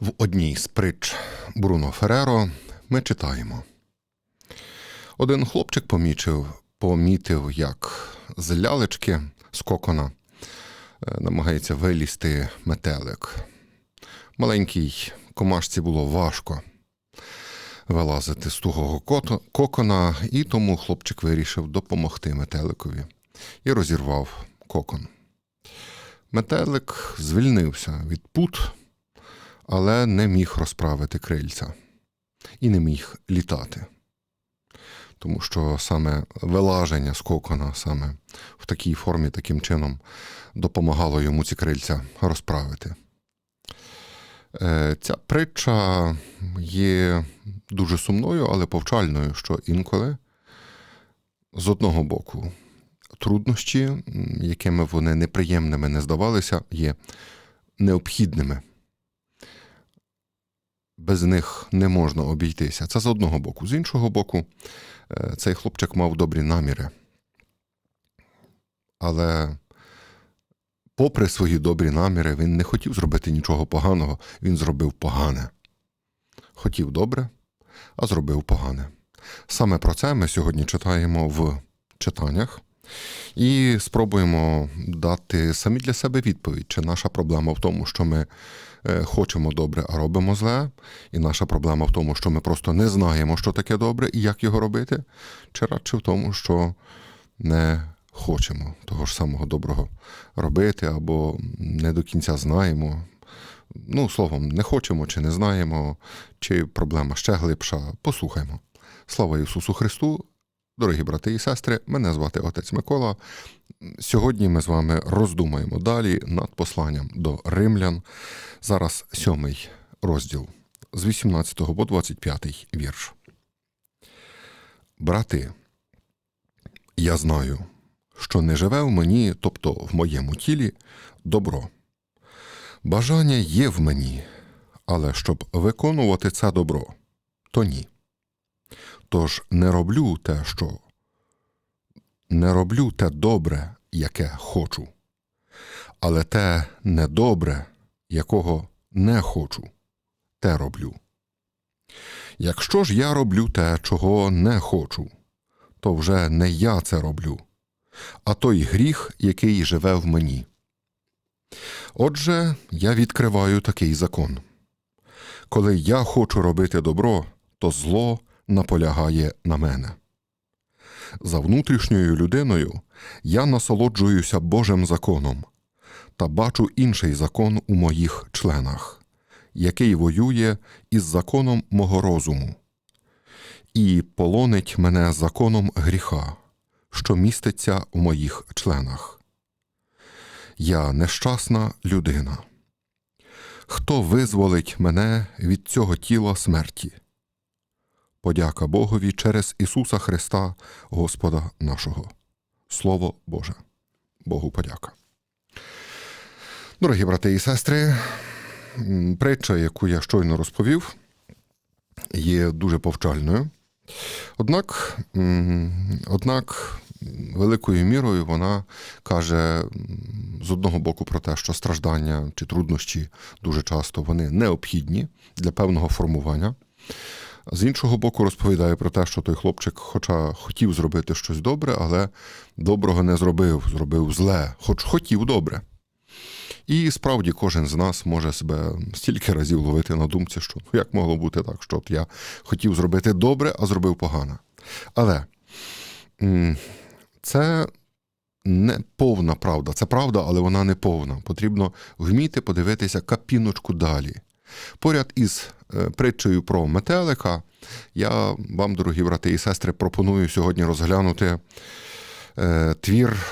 В одній з притч Бруно Фереро ми читаємо. Один хлопчик помічив, помітив, як з лялечки з кокона е, намагається вилізти метелик. Маленькій комашці було важко вилазити з тугого кокона, і тому хлопчик вирішив допомогти метеликові і розірвав кокон. Метелик звільнився від пут, але не міг розправити крильця і не міг літати. Тому що саме вилаження з кокона саме в такій формі, таким чином, допомагало йому ці крильця розправити. Е, Ця притча є дуже сумною, але повчальною, що інколи з одного боку труднощі, якими вони неприємними не здавалися, є необхідними. Без них не можна обійтися. Це з одного боку. З іншого боку, е, цей хлопчик мав добрі наміри. Але, попри свої добрі наміри, він не хотів зробити нічого поганого, він зробив погане. Хотів добре, а зробив погане. Саме про це ми сьогодні читаємо в читаннях і спробуємо дати самі для себе відповідь, чи наша проблема в тому, що ми е, хочемо добре, а робимо зле, і наша проблема в тому, що ми просто не знаємо, що таке добре і як його робити, чи радше в тому, що не хочемо того ж самого доброго робити, або не до кінця знаємо. Ну, словом, не хочемо чи не знаємо, чи проблема ще глибша. Послухаймо. Слава Ісусу Христу! Дорогі брати і сестри, мене звати отець Микола. Сьогодні ми з вами роздумаємо далі над посланням до римлян. Зараз сьомий розділ з 18 по 25 вірш. Брати, я знаю, що не живе в мені, тобто в моєму тілі, добро. Бажання є в мені, але щоб виконувати це добро, то ні. Тож не роблю те, що не роблю те добре, яке хочу, але те недобре, якого не хочу, те роблю. Якщо ж я роблю те, чого не хочу, то вже не я це роблю, а той гріх, який живе в мені. Отже, я відкриваю такий закон. Коли я хочу робити добро, то зло наполягає на мене. За внутрішньою людиною я насолоджуюся Божим законом та бачу інший закон у моїх членах, який воює із законом мого розуму, і полонить мене законом гріха, що міститься у моїх членах. Я нещасна людина. Хто визволить мене від цього тіла смерті? Подяка Богові через Ісуса Христа, Господа нашого. Слово Боже. Богу подяка. Дорогі брати і сестри, притча, яку я щойно розповів, є дуже повчальною. Однак, однак великою мірою вона каже з одного боку про те, що страждання чи труднощі дуже часто вони необхідні для певного формування. З іншого боку, розповідає про те, що той хлопчик, хоча хотів зробити щось добре, але доброго не зробив, зробив зле, хоч хотів добре. І справді кожен з нас може себе стільки разів ловити на думці, що ну, як могло бути так, що от я хотів зробити добре, а зробив погано. Але це не повна правда. Це правда, але вона не повна. Потрібно вміти подивитися капіночку далі. Поряд із е, притчею про метелика, я вам, дорогі брати і сестри, пропоную сьогодні розглянути е, твір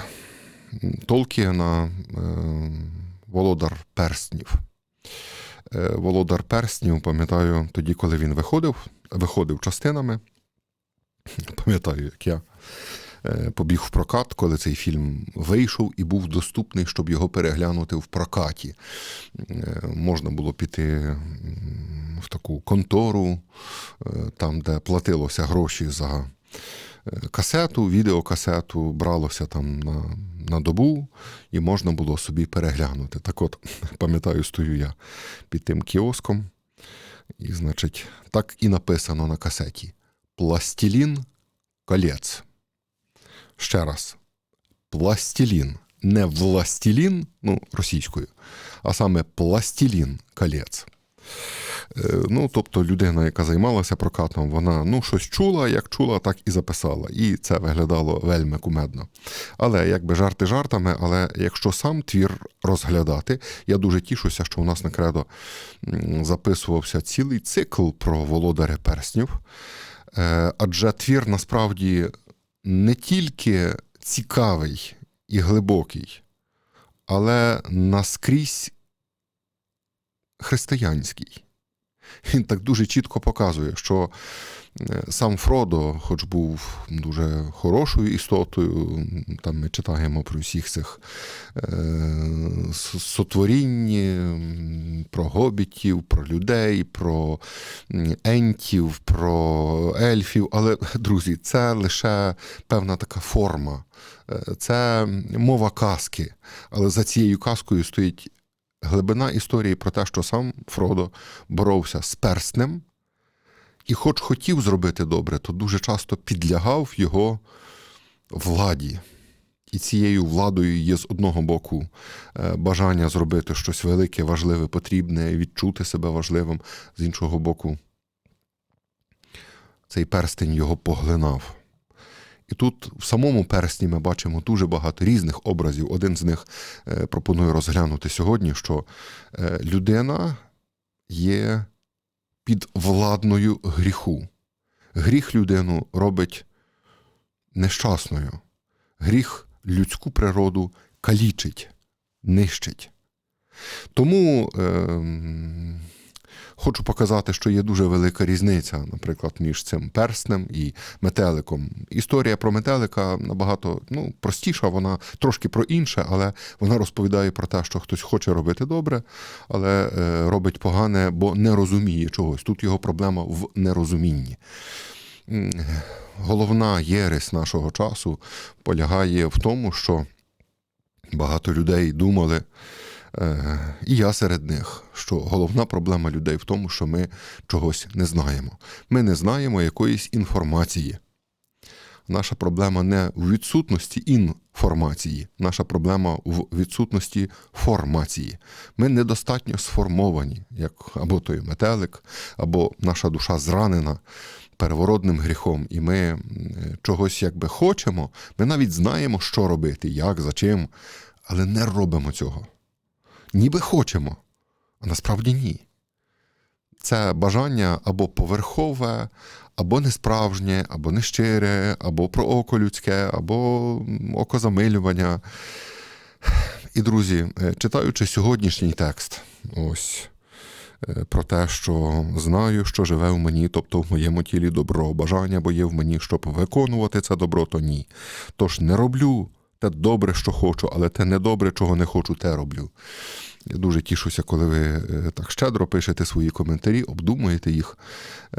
Толкіна е, Володар Перснів. Володар Перснів, пам'ятаю, тоді, коли він виходив, виходив частинами. Пам'ятаю, як я побіг в прокат, коли цей фільм вийшов і був доступний, щоб його переглянути в прокаті. Е, Можна було піти в таку контору, е, там, де платилося гроші за е, касету, відеокасету, бралося там на, на добу, і можна було собі переглянути. Так от, пам'ятаю, стою я під тим кіоском. І, значить, так і написано на касеті: Пластилін колець. Ще раз. Пластилін. Не властілін, ну, російською, а саме пластилін колець. Е, Ну, тобто людина, яка займалася прокатом, вона ну, щось чула, як чула, так і записала. І це виглядало вельми кумедно. Але якби жарти жартами, але якщо сам твір розглядати, я дуже тішуся, що у нас на кредо записувався цілий цикл про володаря перснів. Е, Адже твір насправді не тільки цікавий і глибокий, але наскрізь християнський. Він так дуже чітко показує, що е, сам Фродо, хоч був дуже хорошою істотою, там ми читаємо про всіх цих е, сотворінь, про гобітів, про людей, про ентів, про ельфів. Але, друзі, це лише певна така форма. Е, Це мова казки. Але за цією казкою стоїть глибина історії про те, що сам Фродо боровся з перснем, і, хоч хотів зробити добре, то дуже часто підлягав його владі. І цією владою є з одного боку е, бажання зробити щось велике, важливе, потрібне, відчути себе важливим, з іншого боку, цей перстень його поглинав. І тут в самому персні ми бачимо дуже багато різних образів. Один з них е, пропоную розглянути сьогодні, що е, людина є під владною гріху. Гріх людину робить нещасною. Гріх людську природу калічить, нищить. Тому е, хочу показати, що є дуже велика різниця, наприклад, між цим перснем і метеликом. Історія про метелика набагато ну, простіша, вона трошки про інше, але вона розповідає про те, що хтось хоче робити добре, але е, робить погане, бо не розуміє чогось. Тут його проблема в нерозумінні. Головна єресь нашого часу полягає в тому, що багато людей думали, і я серед них, що головна проблема людей в тому, що ми чогось не знаємо. Ми не знаємо якоїсь інформації. Наша проблема не в відсутності інформації, наша проблема в відсутності формації. Ми недостатньо сформовані, як або той метелик, або наша душа зранена первородним гріхом, і ми чогось якби хочемо, ми навіть знаємо, що робити, як, за чим, але не робимо цього. Ніби хочемо, а насправді ні. Це бажання або поверхове, або несправжнє, або нещире, або про око людське, або окозамилювання. І, друзі, е, читаючи сьогоднішній текст, ось е, про те, що знаю, що живе в мені, тобто в моєму тілі добро, бажання, бо є в мені, щоб виконувати це добро, то ні. Тож не роблю те добре, що хочу, але те недобре, чого не хочу, те роблю. Я дуже тішуся, коли ви е, так щедро пишете свої коментарі, обдумуєте їх,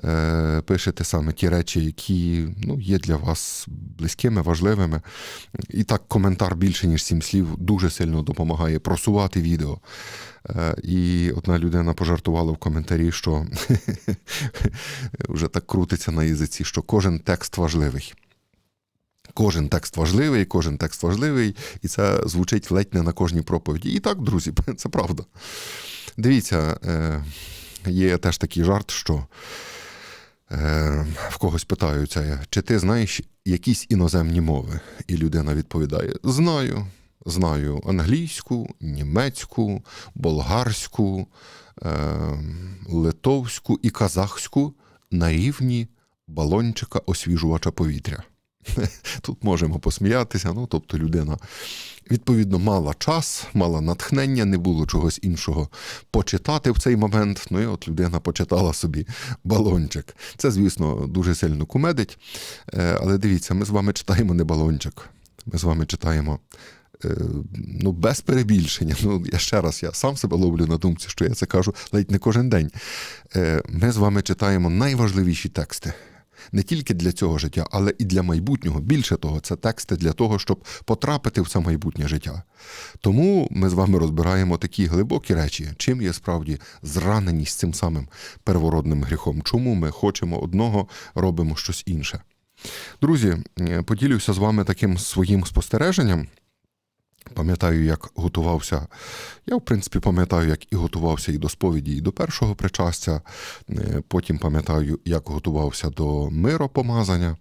е, пишете саме ті речі, які ну, є для вас близькими, важливими. І так, коментар більше, ніж сім слів, дуже сильно допомагає просувати відео. Е, І одна людина пожартувала в коментарі, що вже так крутиться на язиці, що кожен текст важливий. Кожен текст важливий, кожен текст важливий, і це звучить ледь не на кожній проповіді. І так, друзі, це правда. Дивіться, е, є теж такий жарт, що е, в когось питаються, чи ти знаєш якісь іноземні мови? І людина відповідає: Знаю. Знаю англійську, німецьку, болгарську, е, литовську і казахську на рівні балончика освіжувача повітря. Тут можемо посміятися. Ну, тобто людина, відповідно, мала час, мала натхнення, не було чогось іншого почитати в цей момент. Ну і от людина почитала собі балончик. Це, звісно, дуже сильно кумедить. Е, Але дивіться, ми з вами читаємо не балончик. Ми з вами читаємо. е, Ну, без перебільшення. Ну, я ще раз, я сам себе ловлю на думці, що я це кажу ледь не кожен день. Е, Ми з вами читаємо найважливіші тексти. Не тільки для цього життя, але і для майбутнього. Більше того, це тексти для того, щоб потрапити в це майбутнє життя. Тому ми з вами розбираємо такі глибокі речі, чим є справді зраненість цим самим первородним гріхом. Чому ми хочемо одного, робимо щось інше. Друзі, е, поділюся з вами таким своїм спостереженням. Пам'ятаю, як готувався. Я, в принципі, пам'ятаю, як і готувався і до сповіді, і до першого причастя. Е, Потім пам'ятаю, як готувався до миропомазання.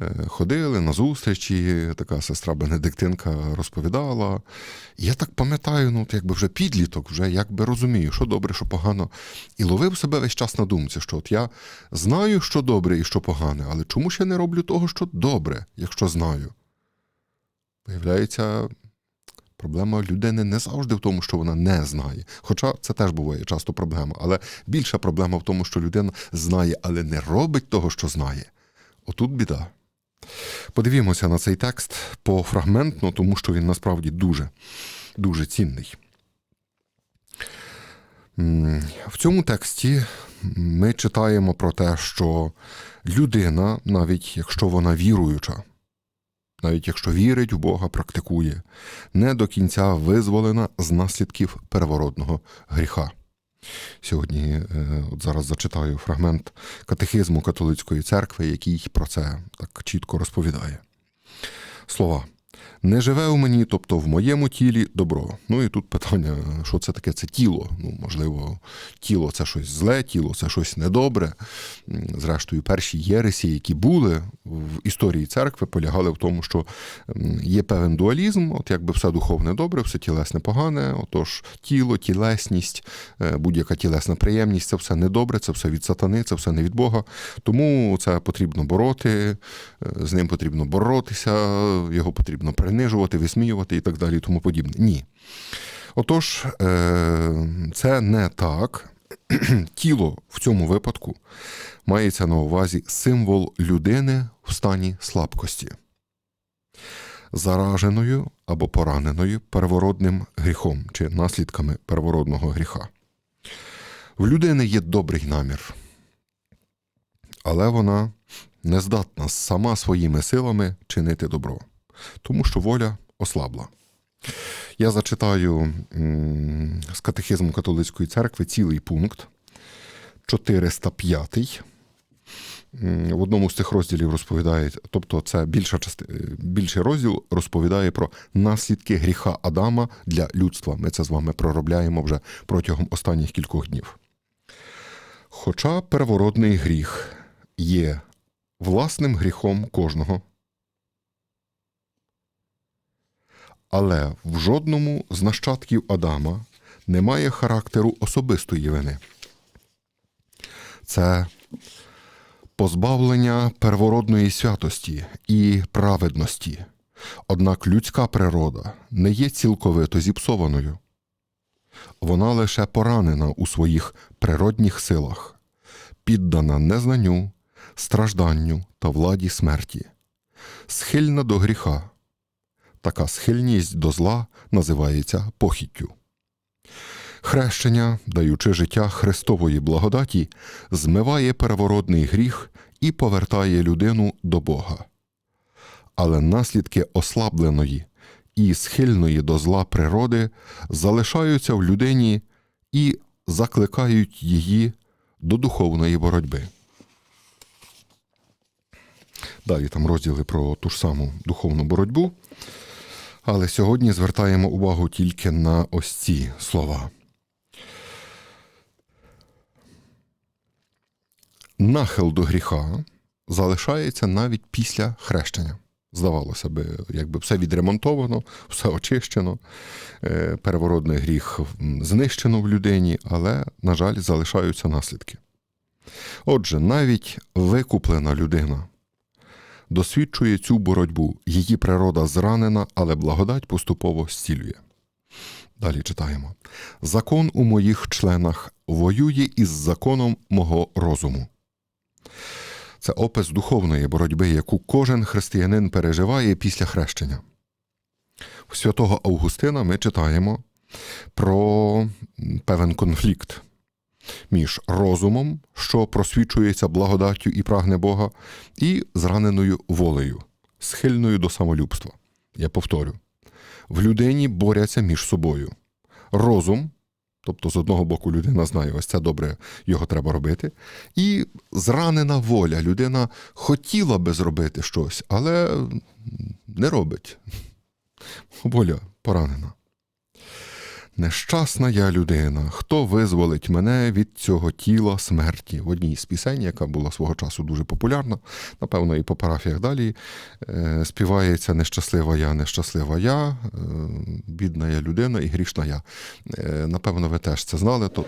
Е, Ходили на зустрічі, така сестра Бенедиктинка розповідала. Я так пам'ятаю, ну, якби вже підліток, вже якби розумію, що добре, що погано. І ловив себе весь час на думці, що от я знаю, що добре і що погане, але чому ж я не роблю того, що добре, якщо знаю? Виявляється, Проблема людини не завжди в тому, що вона не знає. Хоча це теж буває часто проблема. Але більша проблема в тому, що людина знає, але не робить того, що знає. Отут біда. Подивімося на цей текст пофрагментно, тому що він насправді дуже, дуже цінний. В цьому тексті ми читаємо про те, що людина, навіть якщо вона віруюча, навіть якщо вірить в Бога, практикує, не до кінця визволена з наслідків первородного гріха. Сьогодні, е, от зараз зачитаю фрагмент катехизму католицької церкви, який про це так чітко розповідає. Слова. Не живе у мені, тобто в моєму тілі добро. Ну і тут питання, що це таке? Це тіло. Ну, можливо, тіло це щось зле, тіло це щось недобре. Зрештою, перші єресі, які були в історії церкви, полягали в тому, що є певен дуалізм, от якби все духовне добре, все тілесне погане. Отож, тіло, тілесність, е, будь-яка тілесна приємність це все недобре, це все від сатани, це все не від Бога. Тому це потрібно бороти, е, з ним потрібно боротися, його потрібно принижувати, висміювати і так далі, і тому подібне. Ні. Отож, е, це не так. Тіло в цьому випадку мається на увазі символ людини в стані слабкості, зараженою або пораненою первородним гріхом чи наслідками первородного гріха. В людини є добрий намір, але вона не здатна сама своїми силами чинити добро, тому що воля ослабла. Я зачитаю з катехизму католицької церкви цілий пункт 405. В одному з цих розділів розповідає, тобто це більша части, більший розділ розповідає про наслідки гріха Адама для людства. Ми це з вами проробляємо вже протягом останніх кількох днів. Хоча первородний гріх є власним гріхом кожного, але в жодному з нащадків Адама немає характеру особистої вини. Це позбавлення первородної святості і праведності. Однак людська природа не є цілковито зіпсованою. Вона лише поранена у своїх природних силах, піддана незнанню, стражданню та владі смерті, схильна до гріха. Така схильність до зла називається похіттю. Хрещення, даючи життя Христової благодаті, змиває первородний гріх і повертає людину до Бога. Але наслідки ослабленої і схильної до зла природи залишаються в людині і закликають її до духовної боротьби. Далі там розділи про ту ж саму духовну боротьбу. Але сьогодні звертаємо увагу тільки на ось ці слова. Нахил до гріха залишається навіть після хрещення. Здавалося би, якби все відремонтовано, все очищено, е, переворотний гріх знищено в людині, але, на жаль, залишаються наслідки. Отже, навіть викуплена людина досвідчує цю боротьбу, її природа зранена, але благодать поступово зцілює. Далі читаємо: Закон у моїх членах воює із законом мого розуму. Це опис духовної боротьби, яку кожен християнин переживає після хрещення. У святого Августина ми читаємо про певен конфлікт. Між розумом, що просвічується благодаттю і прагне Бога, і зраненою волею, схильною до самолюбства. Я повторю: в людині борються між собою. Розум, тобто з одного боку людина знає, ось це добре, його треба робити, і зранена воля. Людина хотіла би зробити щось, але не робить. Воля поранена. Нещасна я людина, хто визволить мене від цього тіла смерті? В одній з пісень, яка була свого часу дуже популярна, напевно, і по парафіях далі е, співається Нещаслива я, нещаслива я, е, бідна я людина і грішна я. Е, напевно, ви теж це знали. То.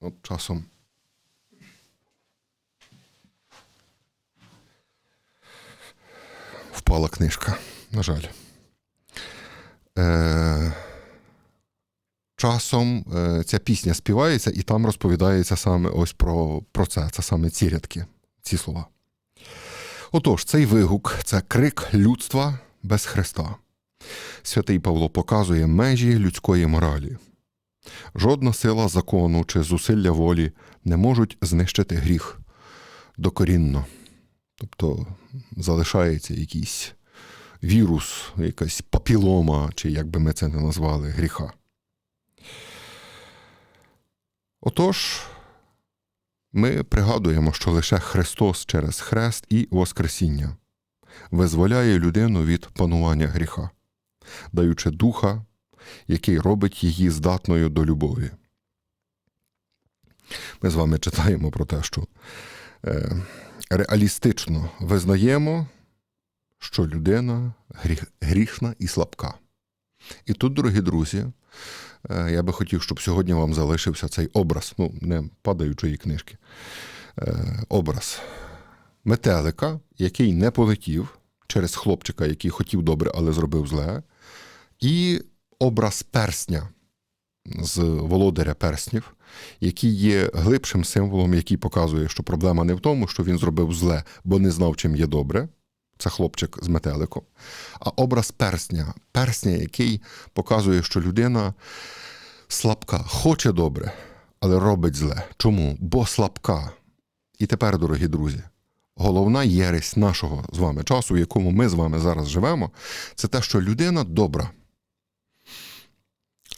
От часом. Впала книжка, на жаль. Часом е, ця пісня співається, і там розповідається саме ось про, про це. Це саме ці рядки, ці слова. Отож, цей вигук це крик людства без Христа. Святий Павло показує межі людської моралі. Жодна сила закону чи зусилля волі не можуть знищити гріх докорінно. Тобто залишається якийсь вірус, якась папілома, чи як би ми це не назвали, гріха. Отож, ми пригадуємо, що лише Христос через хрест і Воскресіння визволяє людину від панування гріха, даючи духа, який робить її здатною до любові. Ми з вами читаємо про те, що е, реалістично визнаємо, що людина грішна і слабка. І тут, дорогі друзі, я би хотів, щоб сьогодні вам залишився цей образ, ну, не падаючої книжки, е, образ метелика, який не полетів через хлопчика, який хотів добре, але зробив зле, і образ персня з володаря перснів, який є глибшим символом, який показує, що проблема не в тому, що він зробив зле, бо не знав, чим є добре. Це хлопчик з метеликом, а образ персня, персня, який показує, що людина слабка, хоче добре, але робить зле. Чому? Бо слабка. І тепер, дорогі друзі, головна єресь нашого з вами часу, в якому ми з вами зараз живемо, це те, що людина добра.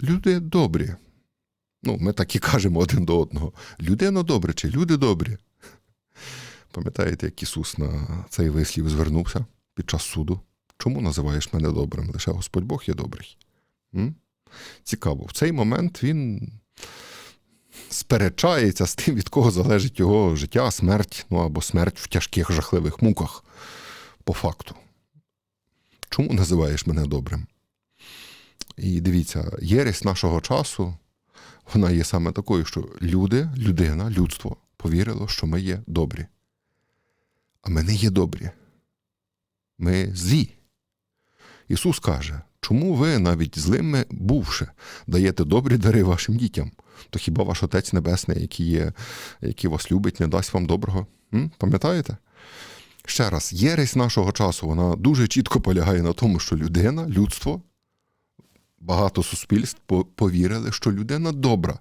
Люди добрі. Ну, ми так і кажемо один до одного. Людина добре чи люди добрі. Пам'ятаєте, як Ісус на цей вислів звернувся під час суду? Чому називаєш мене добрим? Лише Господь Бог є добрий. М? Цікаво, в цей момент він сперечається з тим, від кого залежить його життя, смерть, ну або смерть в тяжких жахливих муках. По факту. Чому називаєш мене добрим? І дивіться, єресь нашого часу, вона є саме такою, що люди, людина, людство повірило, що ми є добрі. А ми не є добрі. Ми злі. Ісус каже, чому ви, навіть злими бувши, даєте добрі дари вашим дітям? То хіба ваш Отець Небесний, який є, який вас любить, не дасть вам доброго? М? Пам'ятаєте? Ще раз, єресь нашого часу, вона дуже чітко полягає на тому, що людина, людство, багато суспільств повірили, що людина добра.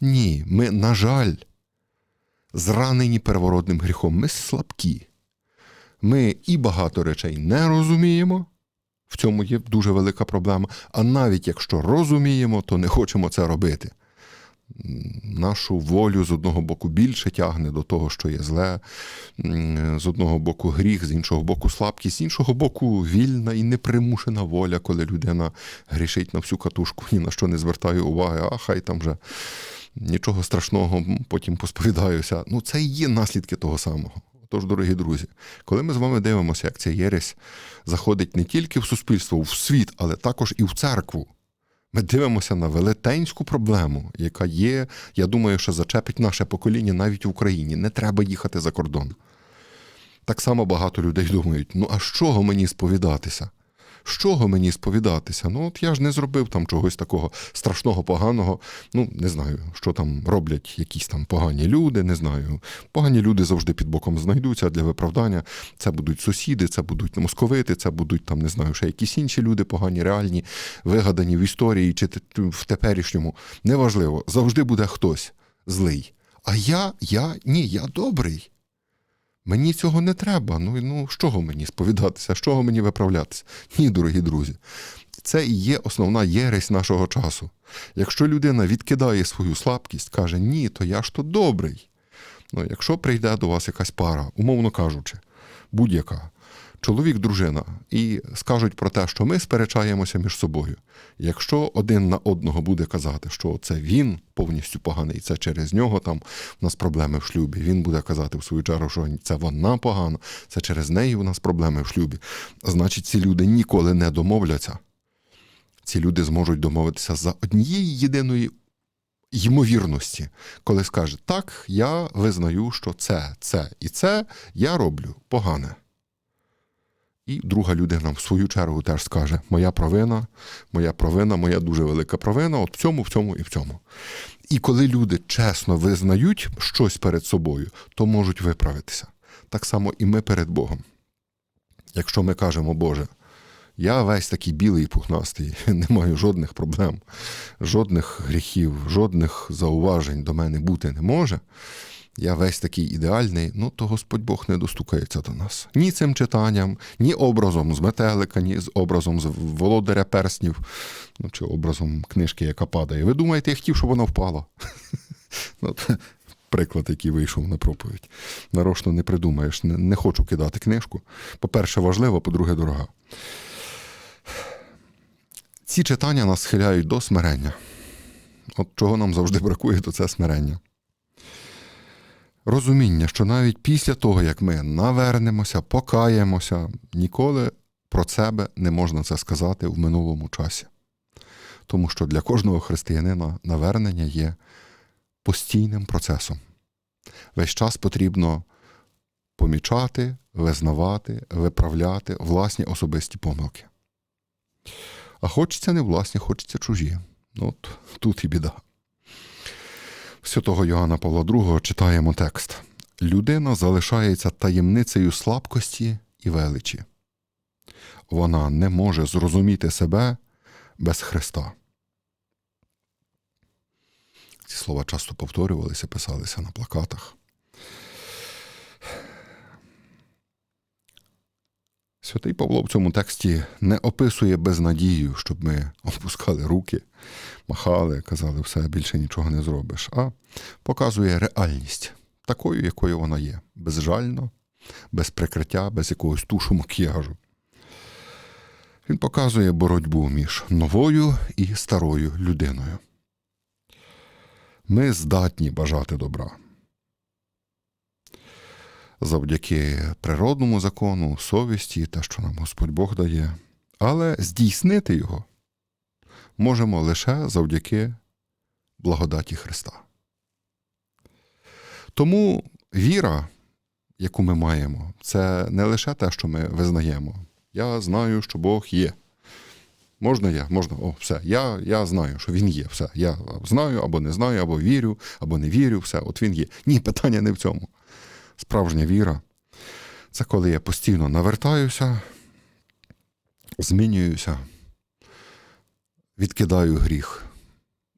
Ні, ми, на жаль, зранені первородним гріхом. Ми слабкі. Ми і багато речей не розуміємо, в цьому є дуже велика проблема. А навіть якщо розуміємо, то не хочемо це робити. Нашу волю з одного боку більше тягне до того, що є зле, з одного боку гріх, з іншого боку слабкість, з іншого боку, вільна і непримушена воля, коли людина грішить на всю катушку, ні на що не звертає уваги, а хай там вже нічого страшного, потім посповідаюся. Ну, це і є наслідки того самого. Тож, дорогі друзі, коли ми з вами дивимося, як ця єресь заходить не тільки в суспільство, в світ, але також і в церкву. Ми дивимося на велетенську проблему, яка є, я думаю, що зачепить наше покоління навіть в Україні. Не треба їхати за кордон. Так само багато людей думають: ну а з чого мені сповідатися? З чого мені сповідатися? Ну, от я ж не зробив там чогось такого страшного, поганого. Ну, не знаю, що там роблять якісь там погані люди, не знаю. Погані люди завжди під боком знайдуться для виправдання. Це будуть сусіди, це будуть московити, це будуть там, не знаю, ще якісь інші люди погані, реальні, вигадані в історії чи в теперішньому. Неважливо, завжди буде хтось злий. А я, я, ні, я добрий. Мені цього не треба. Ну, ну з чого мені сповідатися, з чого мені виправлятися? Ні, дорогі друзі. Це і є основна єресь нашого часу. Якщо людина відкидає свою слабкість, каже, ні, то я ж то добрий. Ну, якщо прийде до вас якась пара, умовно кажучи, будь-яка, чоловік, дружина, і скажуть про те, що ми сперечаємося між собою. Якщо один на одного буде казати, що це він повністю поганий, це через нього там у нас проблеми в шлюбі. Він буде казати в свою чергу, що це вона погана, це через неї у нас проблеми в шлюбі. Значить, ці люди ніколи не домовляться. Ці люди зможуть домовитися за однієї єдиної ймовірності, коли скаже, так, я визнаю, що це, це і це я роблю погане. І друга людина в свою чергу теж скаже: Моя провина, моя провина, моя дуже велика провина, от в цьому, в цьому і в цьому. І коли люди чесно визнають щось перед собою, то можуть виправитися. Так само і ми перед Богом. Якщо ми кажемо, Боже, я весь такий білий і пухнастий, не маю жодних проблем, жодних гріхів, жодних зауважень до мене бути не може. Я весь такий ідеальний, ну то Господь Бог не достукається до нас. Ні цим читанням, ні образом з метелика, ні з образом з володаря перснів, ну чи образом книжки, яка падає. Ви думаєте, я хотів, щоб вона впала? Ну, Приклад, який вийшов на проповідь. Нарочно не придумаєш, не, не хочу кидати книжку. По-перше, важливо, по-друге, дорога. Ці читання нас схиляють до смирення. От чого нам завжди бракує, то це смирення. Розуміння, що навіть після того, як ми навернемося, покаємося, ніколи про себе не можна це сказати в минулому часі. Тому що для кожного християнина навернення є постійним процесом. Весь час потрібно помічати, визнавати, виправляти власні особисті помилки. А хочеться не власні, хочеться чужі. Ну, От тут і біда. Святого Йоанна Павла II читаємо текст: Людина залишається таємницею слабкості і величі. Вона не може зрозуміти себе без Христа. Ці слова часто повторювалися, писалися на плакатах. Святий Павло в цьому тексті не описує безнадію, щоб ми опускали руки, махали, казали, все більше нічого не зробиш, а показує реальність такою, якою вона є, безжально, без прикриття, без якогось тушу макіяжу. Він показує боротьбу між новою і старою людиною. Ми здатні бажати добра. Завдяки природному закону, совісті та що нам Господь Бог дає, але здійснити його можемо лише завдяки благодаті Христа. Тому віра, яку ми маємо, це не лише те, що ми визнаємо. Я знаю, що Бог є. Можна я? Можна, о, все. Я я знаю, що він є. Все. Я знаю або не знаю, або вірю, або не вірю, все, от він є. Ні, питання не в цьому. Справжня віра це коли я постійно навертаюся, змінююся, відкидаю гріх.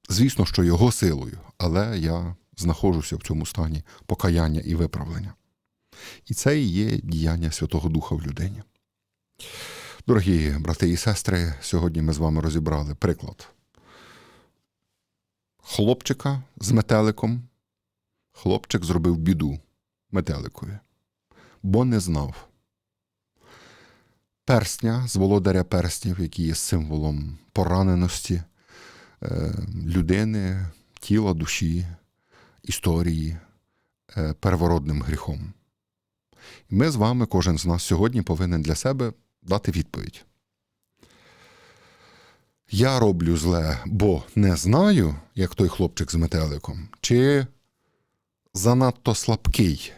Звісно, що його силою, але я знаходжуся в цьому стані покаяння і виправлення. І це і є діяння Святого Духа в людині. Дорогі брати і сестри, сьогодні ми з вами розібрали приклад хлопчика з метеликом. Хлопчик зробив біду метеликові, бо не знав. Персня з володаря перснів, який є символом пораненості е, людини, тіла, душі, історії, е, первородним гріхом. І ми з вами, кожен з нас сьогодні повинен для себе дати відповідь. Я роблю зле, бо не знаю, як той хлопчик з метеликом, чи занадто слабкий,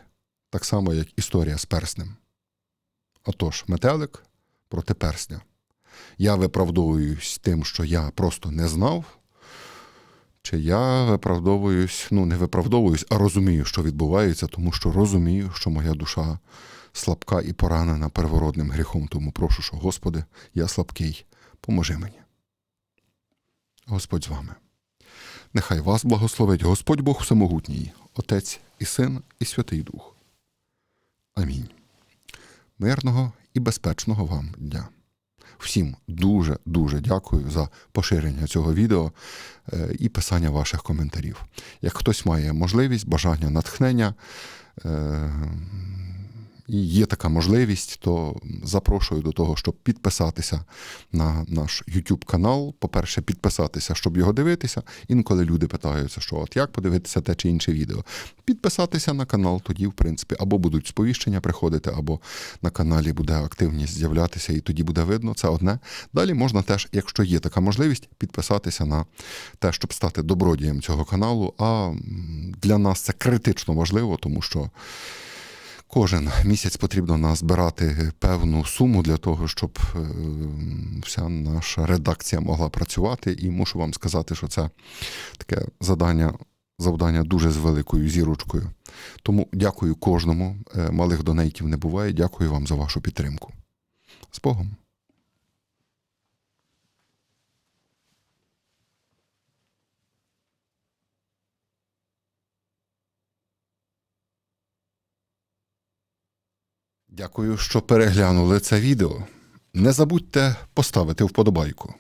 так само, як історія з перснем. Отож, метелик проти персня. я виправдовуюсь тим, що я просто не знав, чи я виправдовуюсь, ну не виправдовуюсь, а розумію, що відбувається, тому що розумію, що моя душа слабка і поранена первородним гріхом. Тому прошу, що, Господи, я слабкий, поможи мені. Господь з вами. Нехай вас благословить Господь Бог Всемогутній, Отець і Син, і Святий Дух. Амінь. Мирного і безпечного вам дня. Всім дуже дуже дякую за поширення цього відео е, і писання ваших коментарів. Як хтось має можливість, бажання, натхнення, е, є така можливість, то запрошую до того, щоб підписатися на наш YouTube канал. По-перше, підписатися, щоб його дивитися. Інколи люди питаються, що от як подивитися те чи інше відео. Підписатися на канал, тоді, в принципі, або будуть сповіщення приходити, або на каналі буде активність з'являтися, і тоді буде видно. Це одне. Далі можна теж, якщо є така можливість, підписатися на те, щоб стати добродієм цього каналу. А для нас це критично важливо, тому що. Кожен місяць потрібно назбирати певну суму для того, щоб е, вся наша редакція могла працювати. І мушу вам сказати, що це таке завдання, завдання дуже з великою зірочкою. Тому дякую кожному. Е, Малих донейтів не буває. Дякую вам за вашу підтримку. З Богом! Дякую, що переглянули це відео. Не забудьте поставити вподобайку.